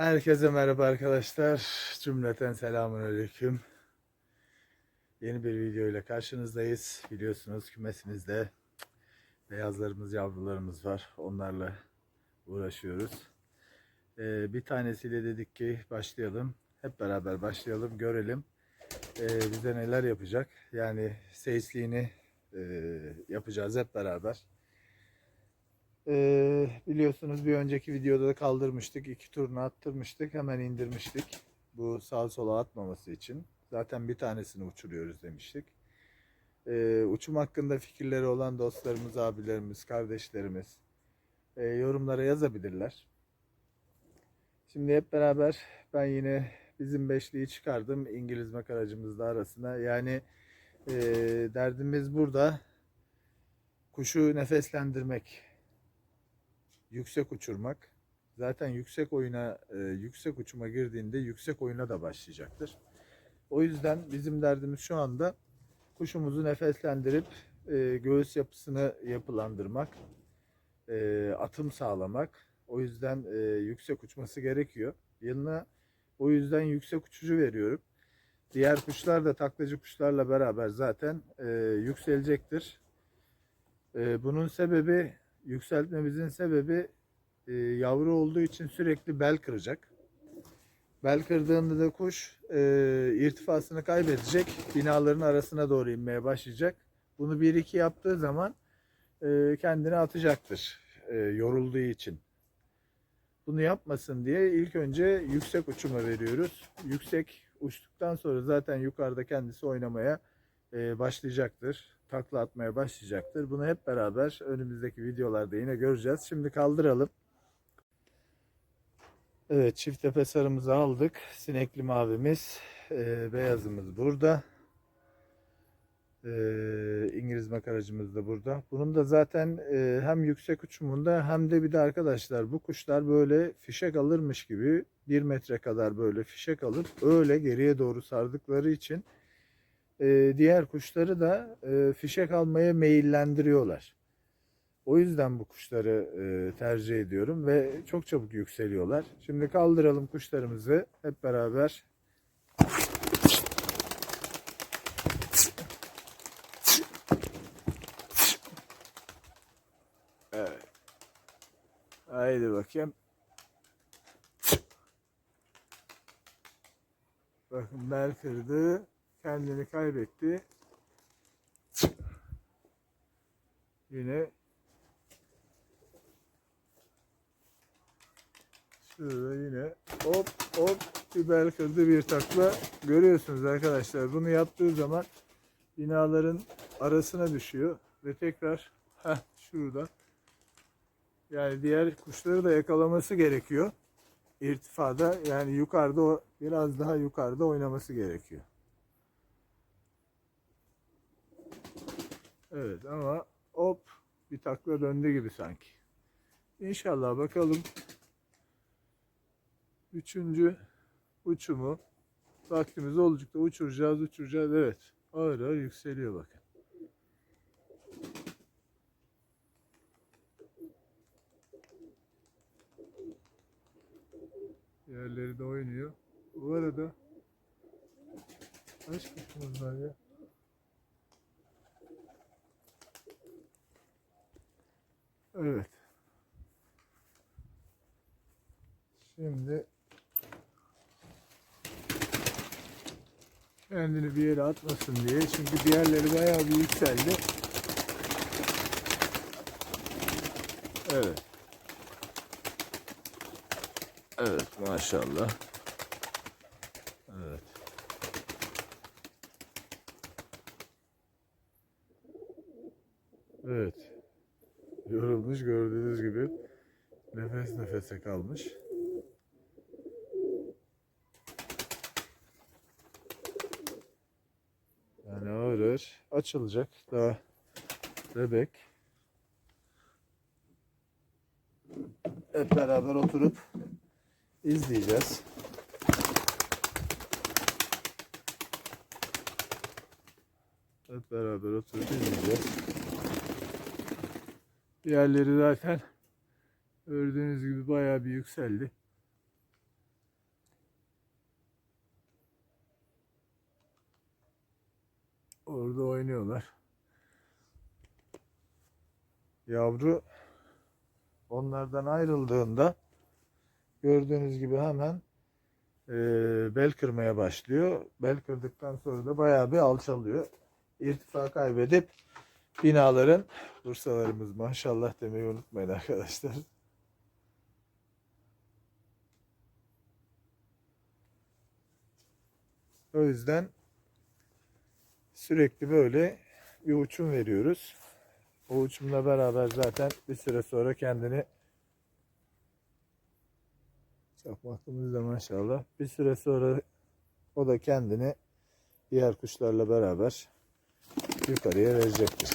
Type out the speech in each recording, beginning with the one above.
Herkese merhaba arkadaşlar. Cümleten selamun aleyküm. Yeni bir video ile karşınızdayız. Biliyorsunuz kümesimizde beyazlarımız, yavrularımız var. Onlarla uğraşıyoruz. Ee, bir tanesiyle dedik ki başlayalım. Hep beraber başlayalım, görelim. Ee, bize neler yapacak. Yani seyisliğini e, yapacağız hep beraber. Ee, biliyorsunuz bir önceki videoda da kaldırmıştık. iki turunu attırmıştık. Hemen indirmiştik. Bu sağa sola atmaması için. Zaten bir tanesini uçuruyoruz demiştik. Ee, uçum hakkında fikirleri olan dostlarımız, abilerimiz, kardeşlerimiz e, yorumlara yazabilirler. Şimdi hep beraber ben yine bizim beşliği çıkardım İngiliz makaracımızla arasına. Yani e, derdimiz burada kuşu nefeslendirmek yüksek uçurmak. Zaten yüksek oyuna, e, yüksek uçuma girdiğinde yüksek oyuna da başlayacaktır. O yüzden bizim derdimiz şu anda kuşumuzu nefeslendirip e, göğüs yapısını yapılandırmak, e, atım sağlamak. O yüzden e, yüksek uçması gerekiyor. Yanına o yüzden yüksek uçucu veriyorum. Diğer kuşlar da taklacı kuşlarla beraber zaten e, yükselecektir. E, bunun sebebi yükseltmemizin sebebi e, yavru olduğu için sürekli bel kıracak. Bel kırdığında da kuş e, irtifasını kaybedecek. Binaların arasına doğru inmeye başlayacak. Bunu 1-2 yaptığı zaman e, kendini atacaktır. E, yorulduğu için. Bunu yapmasın diye ilk önce yüksek uçuma veriyoruz. Yüksek uçtuktan sonra zaten yukarıda kendisi oynamaya başlayacaktır. Takla atmaya başlayacaktır. Bunu hep beraber önümüzdeki videolarda yine göreceğiz. Şimdi kaldıralım. Evet çift tepe sarımızı aldık. Sinekli mavimiz, e, beyazımız burada. E, İngiliz makaracımız da burada. Bunun da zaten e, hem yüksek uçumunda hem de bir de arkadaşlar bu kuşlar böyle fişek alırmış gibi bir metre kadar böyle fişek alıp öyle geriye doğru sardıkları için e, diğer kuşları da e, fişek almaya meyillendiriyorlar. O yüzden bu kuşları e, tercih ediyorum ve çok çabuk yükseliyorlar. Şimdi kaldıralım kuşlarımızı hep beraber. Evet. Haydi bakayım. Bakın bel kırdı. Kendini kaybetti. Yine şurada yine hop hop bir bel kırdı bir takla. Görüyorsunuz arkadaşlar bunu yaptığı zaman binaların arasına düşüyor ve tekrar heh, şurada yani diğer kuşları da yakalaması gerekiyor. İrtifada yani yukarıda biraz daha yukarıda oynaması gerekiyor. Evet ama hop bir takla döndü gibi sanki. İnşallah bakalım. Üçüncü uçumu vaktimiz oldukça uçuracağız uçuracağız. Evet ağır ağır yükseliyor bakın. Yerleri de oynuyor. Bu arada kaç kuşumuz var ya? Evet. Şimdi kendini bir yere atmasın diye çünkü diğerleri bayağı bir yükseldi. Evet. Evet maşallah. Evet. Evet. Yorulmuş gördüğünüz gibi. Nefes nefese kalmış. Yani ağır açılacak. Daha bebek. Hep beraber oturup izleyeceğiz. Hep beraber oturup izleyeceğiz. Diğerleri zaten gördüğünüz gibi bayağı bir yükseldi. Orada oynuyorlar. Yavru onlardan ayrıldığında gördüğünüz gibi hemen e, bel kırmaya başlıyor. Bel kırdıktan sonra da bayağı bir alçalıyor. İrtifa kaybedip binaların bursalarımız maşallah demeyi unutmayın arkadaşlar. O yüzden sürekli böyle bir uçum veriyoruz. O uçumla beraber zaten bir süre sonra kendini çakmaklımız da maşallah bir süre sonra o da kendini diğer kuşlarla beraber yukarıya verecektir.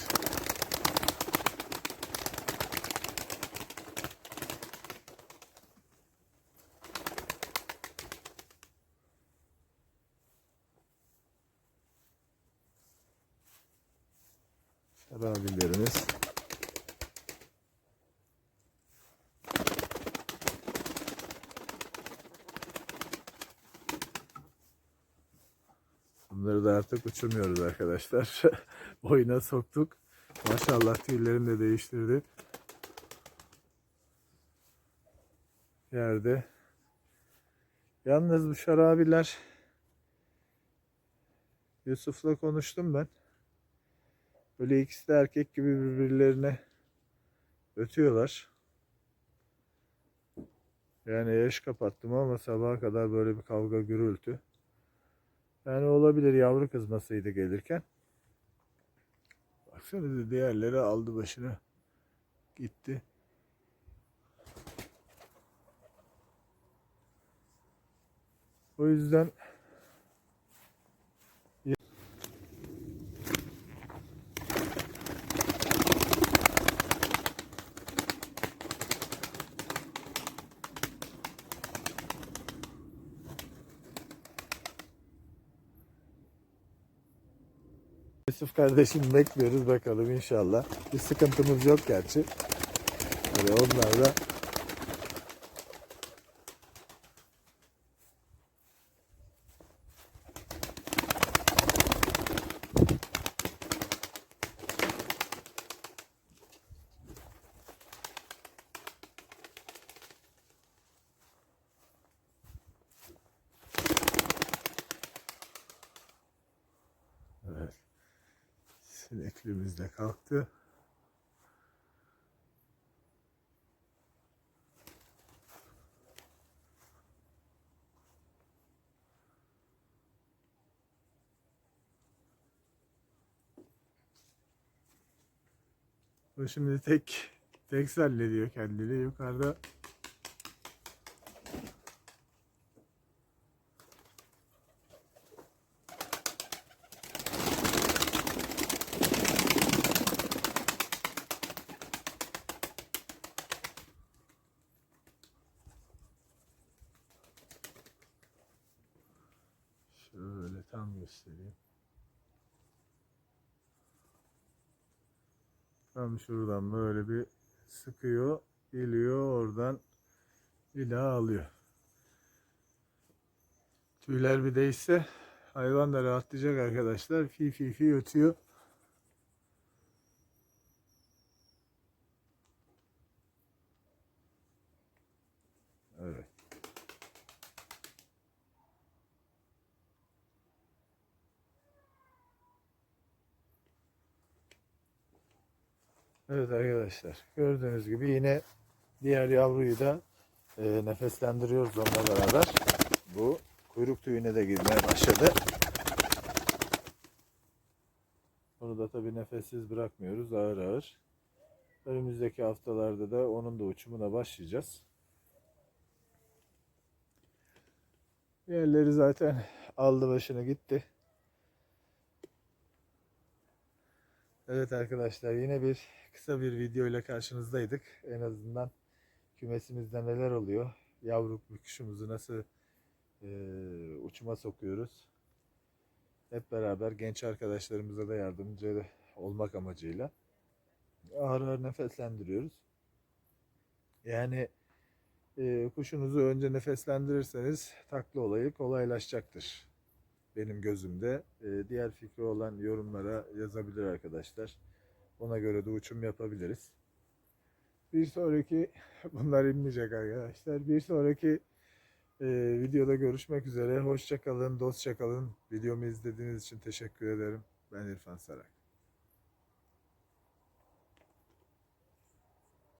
Bunları da artık uçurmuyoruz arkadaşlar. Oyuna soktuk. Maşallah tüylerini de değiştirdi. Yerde. Yalnız bu şarabiler Yusuf'la konuştum ben. Böyle ikisi de erkek gibi birbirlerine ötüyorlar. Yani yaş kapattım ama sabaha kadar böyle bir kavga gürültü. Yani olabilir yavru kızmasıydı gelirken. Baksanıza diğerleri aldı başını gitti. O yüzden Yusuf kardeşim bekliyoruz bakalım inşallah. Bir sıkıntımız yok gerçi. Hani onlar da Evet. Sineklimiz de kalktı. O şimdi tek tek zannediyor kendini yukarıda. Şöyle tam göstereyim. Tam şuradan böyle bir sıkıyor, geliyor oradan ilah alıyor. Tüyler bir değişse hayvan da rahatlayacak arkadaşlar. Fi fi fi ötüyor. Evet. Evet arkadaşlar gördüğünüz gibi yine diğer yavruyu da e, nefeslendiriyoruz onunla beraber. Bu kuyruk tüyüne de girmeye başladı. Onu da tabi nefessiz bırakmıyoruz ağır ağır. Önümüzdeki haftalarda da onun da uçumuna başlayacağız. Diğerleri zaten aldı başını gitti. Evet arkadaşlar yine bir kısa bir video ile karşınızdaydık. En azından kümesimizde neler oluyor? Yavru kuşumuzu nasıl e, uçuma sokuyoruz? Hep beraber genç arkadaşlarımıza da yardımcı olmak amacıyla ağır ağır nefeslendiriyoruz. Yani e, kuşunuzu önce nefeslendirirseniz takla olayı kolaylaşacaktır. Benim gözümde. E, diğer fikri olan yorumlara yazabilir arkadaşlar. Ona göre de uçum yapabiliriz. Bir sonraki bunlar inmeyecek arkadaşlar. Bir sonraki e, videoda görüşmek üzere. Hoşça kalın, dostça kalın. Videomu izlediğiniz için teşekkür ederim. Ben İrfan Sarak.